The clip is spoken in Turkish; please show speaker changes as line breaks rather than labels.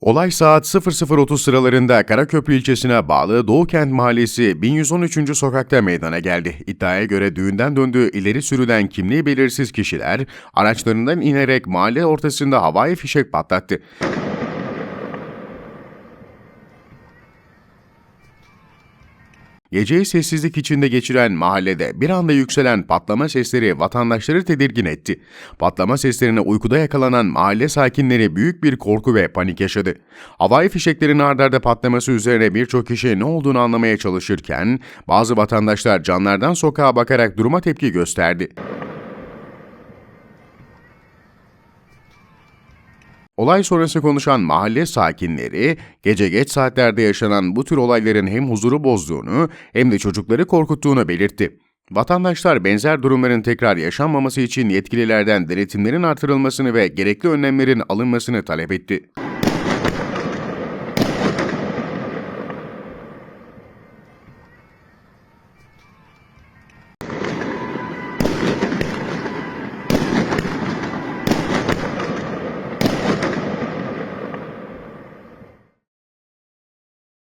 Olay saat 00.30 sıralarında Karaköprü ilçesine bağlı Doğukent Mahallesi 1113. sokakta meydana geldi. İddiaya göre düğünden döndüğü ileri sürülen kimliği belirsiz kişiler araçlarından inerek mahalle ortasında havai fişek patlattı. Geceyi sessizlik içinde geçiren mahallede bir anda yükselen patlama sesleri vatandaşları tedirgin etti. Patlama seslerine uykuda yakalanan mahalle sakinleri büyük bir korku ve panik yaşadı. Havai fişeklerin ardarda patlaması üzerine birçok kişi ne olduğunu anlamaya çalışırken bazı vatandaşlar camlardan sokağa bakarak duruma tepki gösterdi. Olay sonrası konuşan mahalle sakinleri, gece geç saatlerde yaşanan bu tür olayların hem huzuru bozduğunu hem de çocukları korkuttuğunu belirtti. Vatandaşlar benzer durumların tekrar yaşanmaması için yetkililerden denetimlerin artırılmasını ve gerekli önlemlerin alınmasını talep etti.